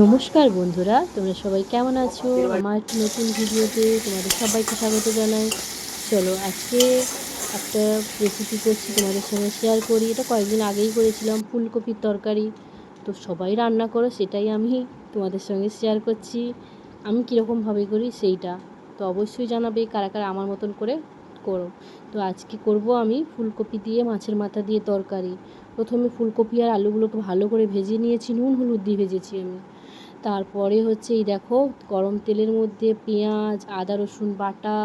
নমস্কার বন্ধুরা, তোমরা সবাই কেমন আছো? আমার একটি নতুন ভিডিওতে তোমাদের সবাইকে স্বাগত জানাই। চলো আজকে একটা রেসিপি করছি, তোমাদের সঙ্গে শেয়ার করি। এটা কয়েকদিন আগেই করেছিলাম, ফুলকপির তরকারি। তো সবাই রান্না করো, সেটাই আমি তোমাদের সঙ্গে শেয়ার করছি। আমি কীরকমভাবে করি সেইটা তো অবশ্যই জানাবে, কারা কারা আমার মতন করে করো। তো আজকে করব আমি ফুলকপি দিয়ে মাছের মাথা দিয়ে তরকারি। প্রথমে ফুলকপি আর আলুগুলোকে ভালো করে ভেজে নিয়েছি, নুন, হলুদ দিয়ে ভেজেছি আমি। তারপরে হচ্ছে এই দেখো, গরম তেলের মধ্যে পেঁয়াজ, আদা, রসুন বাটা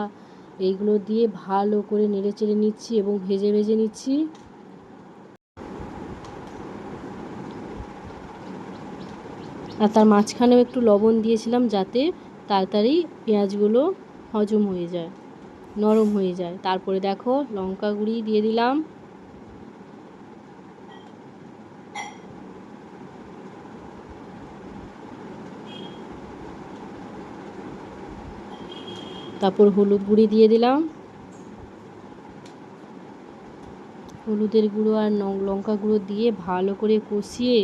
এইগুলো দিয়ে ভালো করে নেড়ে চেড়ে নিচ্ছি এবং ভেজে ভেজে নিচ্ছি। আর তার মাঝখানেও একটু লবণ দিয়েছিলাম যাতে তাড়াতাড়ি পেঁয়াজগুলো হজম হয়ে যায়, নরম হয়ে যায়। তারপরে দেখো লঙ্কা গুঁড়ি দিয়ে দিলাম। তারপর হলুদ গুঁড়ি দিয়ে দিলাম। হলুদের গুঁড়ো আর লঙ্কা গুঁড়ো দিয়ে ভালো করে কষিয়ে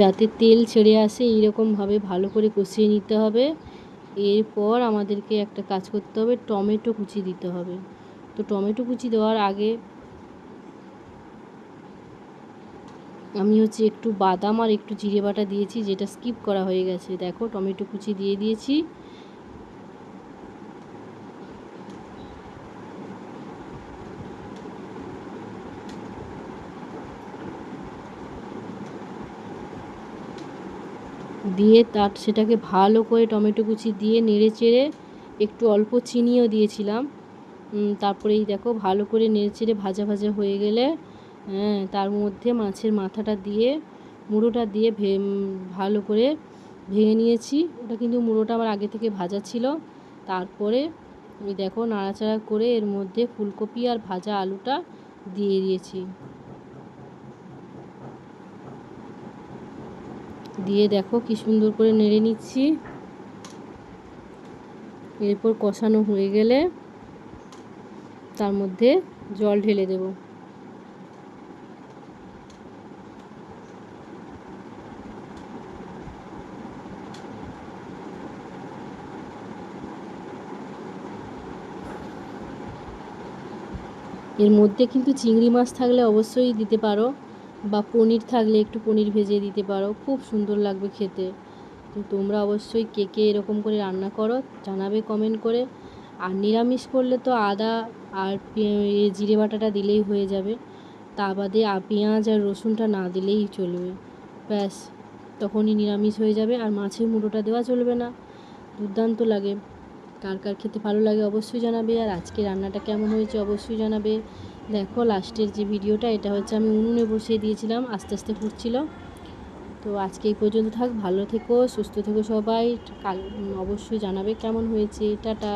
যাতে তেল ছেড়ে আসে, এইরকমভাবে ভালো করে কষিয়ে নিতে হবে। এরপর আমাদেরকে একটা কাজ করতে হবে, টমেটো কুচি দিতে হবে। তো টমেটো কুচি দেওয়ার আগে আমি হচ্ছে একটু বাদাম আর একটু জিরে বাটা দিয়েছি, যেটা স্কিপ করা হয়ে গেছে। দেখো, টমেটো কুচি দিয়ে দিয়েছি। দিয়ে তার, সেটাকে ভালো করে টমেটো কুচি দিয়ে নেড়ে চেড়ে একটু অল্প চিনিও দিয়েছিলাম। তারপরে এই দেখো ভালো করে নেড়ে চেড়ে ভাজা ভাজা হয়ে গেলে হ্যাঁ তার মধ্যে মাছের মাথাটা দিয়ে, মুড়োটা দিয়ে ভে ভালো করে ভেঙে নিয়েছি। ওটা কিন্তু মুড়োটা আমার আগে থেকে ভাজা ছিল। তারপরে আমি দেখো নাড়াচাড়া করে এর মধ্যে ফুলকপি আর ভাজা আলুটা দিয়ে দিয়েছি। দিয়ে দেখো কি সুন্দর করে নেড়ে নিচ্ছি। এরপর কষানো হয়ে গেলে তার মধ্যে জল ঢেলে দেব। এর মধ্যে কিন্তু চিংড়ি মাছ থাকলে অবশ্যই দিতে পারো বা পনির থাকলে একটু পনির ভেজে দিতে পারো, খুব সুন্দর লাগবে খেতে। তো তোমরা অবশ্যই কে কে এরকম করে রান্না করো, জানাবে কমেন্ট করে। আর নিরামিষ করলে তো আদা আর জিরে বাটাটা দিলেই হয়ে যাবে। তা বাদে পেঁয়াজ আর রসুনটা না দিলেই চলবে। ব্যাস, তখনই নিরামিষ হয়ে যাবে আর মাছের মুড়োটা দেওয়া চলবে না। দুর্দান্ত লাগে। কার কার খেতে ভালো লাগে অবশ্যই জানাবে আর আজকে রান্নাটা কেমন হয়েছে অবশ্যই জানাবে। দেখো, লাস্টের যে ভিডিওটা, এটা হচ্ছে আমি উনুনে বসিয়ে দিয়েছিলাম, আস্তে আস্তে ফুটছিল। তো আজকে এই পর্যন্ত থাক, ভালো থেকো, সুস্থ থেকো সবাই। কাল অবশ্যই জানাবে কেমন হয়েছে। টাটা।